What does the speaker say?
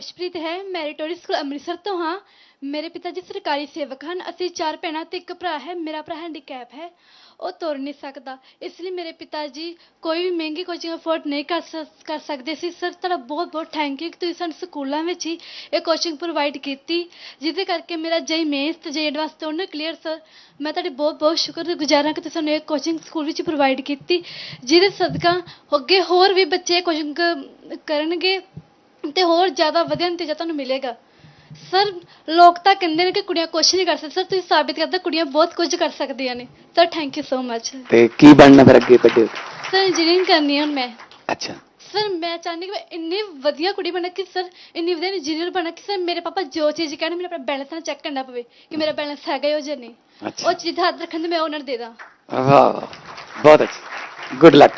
ਹਰਸ਼ਪ੍ਰੀਤ ਹੈ। ਮੈਰੀਟੋਰੀ ਸਕੂਲ ਅੰਮ੍ਰਿਤਸਰ ਤੋਂ ਹਾਂ। ਮੇਰੇ ਪਿਤਾ ਜੀ ਸਰਕਾਰੀ ਸੇਵਕ ਹਨ। ਅਸੀਂ ਚਾਰ ਭੈਣਾਂ ਤੇ ਇੱਕ ਭਰਾ ਹੈ। ਮੇਰਾ ਭਰਾ ਹੈਂਡੀਕੈਪ ਹੈ। ਉਹ ਤੁਰ ਨਹੀਂ ਸਕਦਾ। ਇਸ ਲਈ ਮੇਰੇ ਪਿਤਾ ਜੀ ਕੋਈ ਵੀ ਮਹਿੰਗੀ ਕੋਚਿੰਗ ਅਫੋਰਡ ਨਹੀਂ ਕਰ ਸਕ- ਕਰ ਸਕਦੇ ਸੀ। ਸਰ ਤੁਹਾਡਾ ਬਹੁਤ ਬਹੁਤ ਥੈਂਕ ਯੂ ਕਿ ਤੁਸੀਂ ਸਾਨੂੰ ਸਕੂਲਾਂ ਵਿੱਚ ਹੀ ਇਹ ਕੋਚਿੰਗ ਪ੍ਰੋਵਾਈਡ ਕੀਤੀ, ਜਿਹਦੇ ਕਰਕੇ ਮੇਰਾ ਜਈ ਮੇਨਸ ਤੇ ਜਈ ਐਡਵਾਂਸ ਦੋਨੋਂ ਕਲੀਅਰ ਸਰ ਮੈਂ ਤੁਹਾਡੀ ਬਹੁਤ ਬਹੁਤ ਸ਼ੁਕਰਗੁਜ਼ਾਰ ਹਾਂ ਕਿ ਤੁਸੀਂ ਸਾਨੂੰ ਇਹ ਕੋਚਿੰਗ ਸਕੂਲ ਵਿੱਚ ਪ੍ਰੋਵਾਈਡ ਕੀਤੀ, ਜਿਹਦੇ ਸਦਕਾ ਅੱਗੇ ਹੋਰ ਵੀ ਬੱਚੇ ਕੋਚਿੰਗ ਕਰਨਗੇ। ਤੇ ਹੋਰ ਜ਼ਿਆਦਾ ਵਧੀਆ ਨਤੀਜਾ ਤੁਹਾਨੂੰ ਮਿਲੇਗਾ। ਸਰ ਲੋਕ ਤਾਂ ਕਹਿੰਦੇ ਨੇ ਕਿ ਕੁੜੀਆਂ ਕੁਛ ਨਹੀਂ ਕਰ ਸਕਦੀਆਂ। ਸਰ ਤੁਸੀਂ ਸਾਬਿਤ ਕਰਦਾ ਕੁੜੀਆਂ ਬਹੁਤ ਕੁਝ ਕਰ ਸਕਦੀਆਂ ਨੇ। Sir thank you so much ਤੇ ਕੀ ਬਣਨਾ ਫਿਰ ਅੱਗੇ ਵੱਡੇ ਹੋ ਕੇ? ਸਰ ਇੰਜੀਨੀਅਰਿੰਗ ਕਰਨੀ ਹੈ ਹੁਣ ਮੈਂ। ਅੱਛਾ। ਸਰ ਮੈਂ ਚਾਹੁੰਦੀ ਕਿ ਮੈਂ ਇੰਨੀ ਵਧੀਆ ਕੁੜੀ ਬਣਾ ਕਿ ਸਰ ਇੰਨੀ ਵਧੀਆ ਇੰਜੀਨੀਅਰ ਬਣਾ ਕਿ ਸਰ ਮੇਰੇ ਪਾਪਾ ਜੋ ਚੀਜ਼ ਕਹਿਣ ਮੈਨੂੰ ਆਪਣਾ ਬੈਲੈਂਸ ਨਾ ਚੈੱਕ ਕਰਨਾ ਪਵੇ ਕਿ ਮੇਰਾ ਬੈਲੈਂਸ ਹੈਗਾ ਜਾਂ ਨਹੀਂ। ਅੱਛਾ। ਉਹ ਚੀਜ਼ ਦਾ ਹੱਥ ਰੱਖਣ ਤੇ ਮੈਂ ਉਹਨਾਂ ਨੂੰ ਦੇ ਦਾਂ। ਵਾਹ ਵਾਹ ਬਹੁਤ ਅੱਛਾ। Good luck